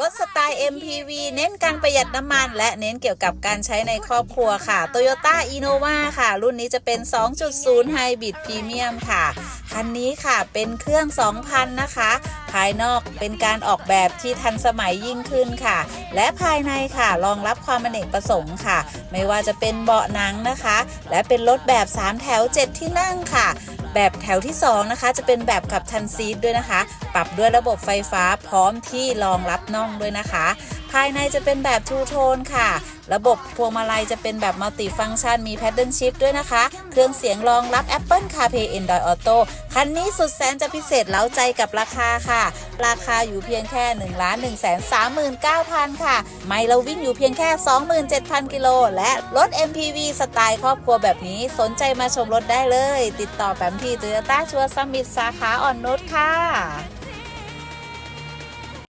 รถสไตล์ MPV เน้นการประหยัดน้ำมัน และเน้นเกี่ยวกับการใช้ในครอบครัวค่ะ Toyota Innova ค่ะ รุ่นนี้จะเป็น 2.0 Hybrid Premium ค่ะ คันนี้ค่ะเป็นเครื่อง 2,000 นะคะ ภายนอกเป็นการออกแบบที่ทันสมัยยิ่งขึ้นค่ะ และภายในค่ะรองรับความอเนกประสงค์ค่ะ ไม่ว่าจะเป็นเบาะหนังนะคะ และเป็นรถแบบ 3 แถว 7 ที่นั่งค่ะ แบบแถวที่ 2 นะคะ จะเป็นแบบขับทันซีดด้วยนะคะ ปรับด้วยระบบไฟฟ้าพร้อมที่รองรับน่องด้วยนะคะ ภายในจะเป็นแบบทูโทนค่ะ ระบบพวงมาลัยจะเป็นแบบมัลติฟัง c t ชันมี Paddle Shift ด้วยนะคะ เครื่องเสียงรองรับ Apple CarPlay Android Auto คันนี้สุดแสนจะพิเศษเล้าใจกับราคาค่ะ ราคาอยู่เพียงแค่1 1 3 9 0 0 0 ค่ะ ไมล์เราวิ่งอยู่เพียงแค่ 27,000 กิโล และรถ MPV สไตล์ครอบครัวแบบนี้สนใจมาชมรถได้เลย ติดต่อแปมที่ Toyota ชัวร์ซัมมิตสาขาอ่อนนุชค่ะ